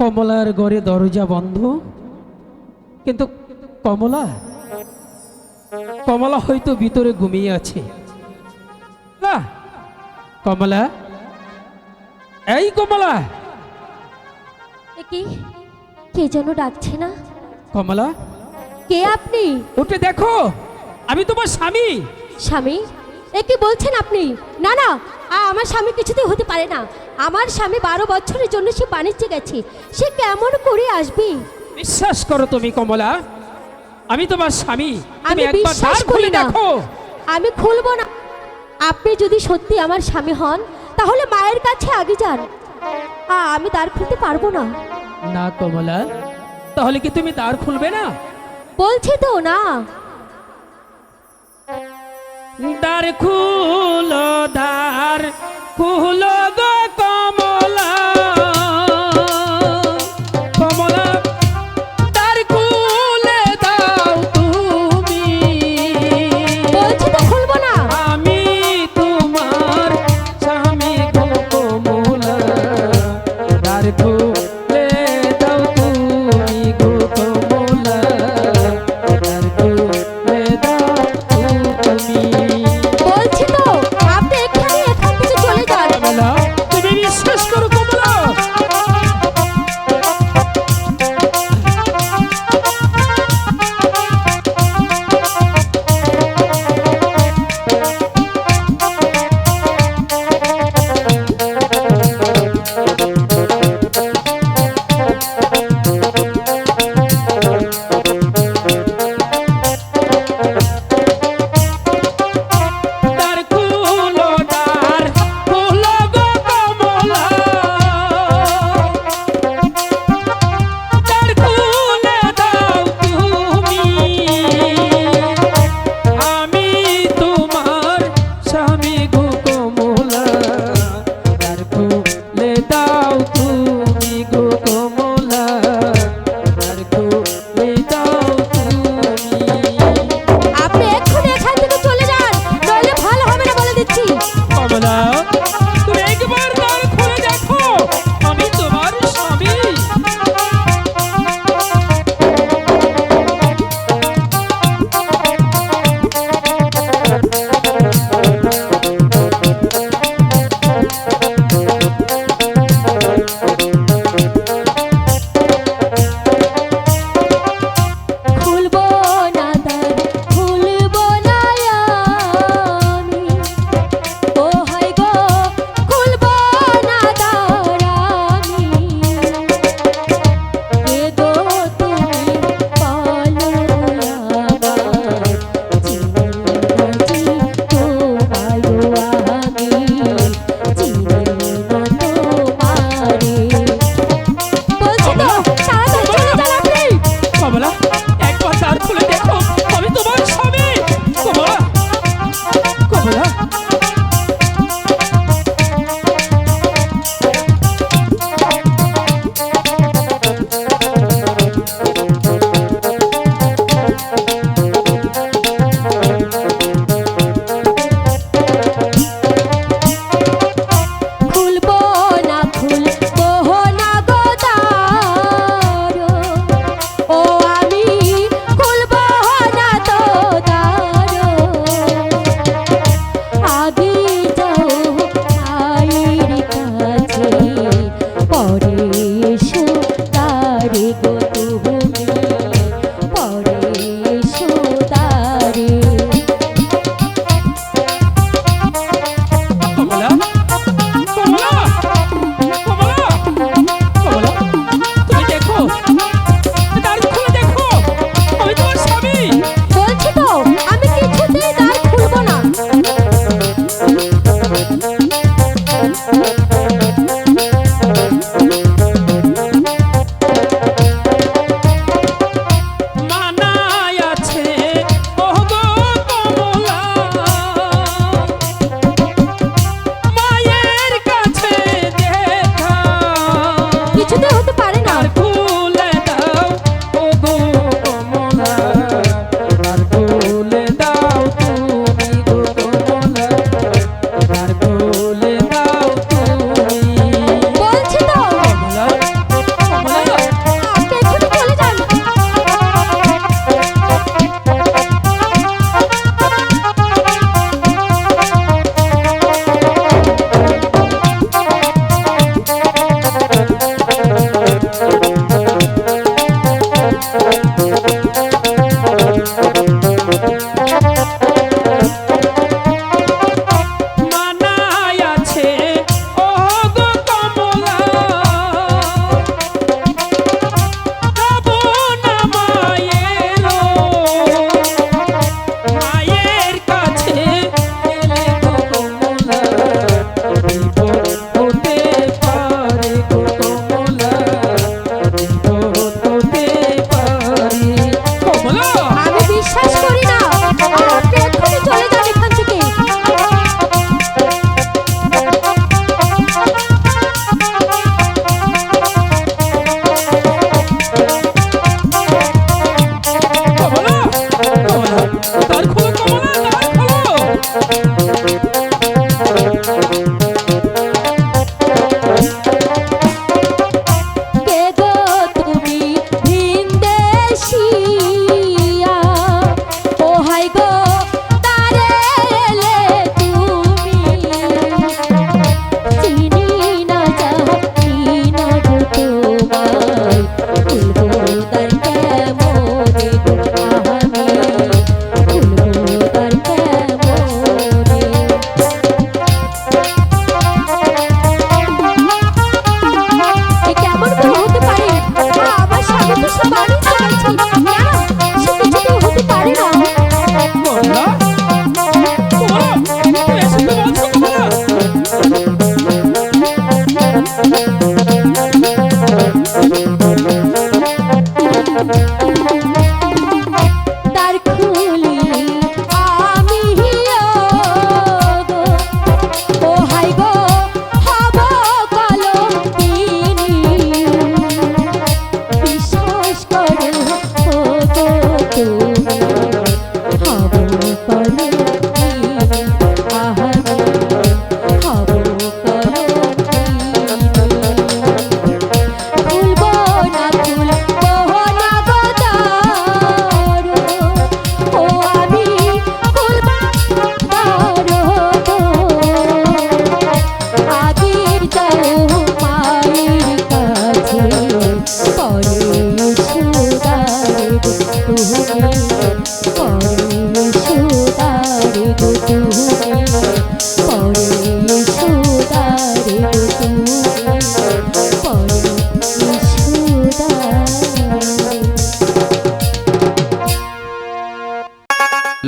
কমলার ঘরে দরজা বন্ধ। কিন্তু কমলা কমলা হয়তো ভিতরে ঘুমিয়ে আছে। না কমলা এই কমলা। কি কে যেন ডাকছে না? কমলা কে আপনি? উঠে দেখো আমি তোমার স্বামী। স্বামী? এ কি বলছেন আপনি? না না আমার স্বামী কিছুতেই হতে পারে না। আমার স্বামী বারো বছরের জন্য সে বাণিজ্যে গেছে। সে কেমন করে আসবে? বিশ্বাস করো তুমি কমলা। আমি তোমার স্বামী। আমি বিশ্বাস করি না। আমি খুলব না। আপনি যদি সত্যি আমার স্বামী হন তাহলে মায়ের কাছে আগে যান। আমি দ্বার খুলতে পারব না। না কমলা। তাহলে কি তুমি দ্বার খুলবে না? বলছি তো না। দ্বার খুলো দ্বার খুলো গো।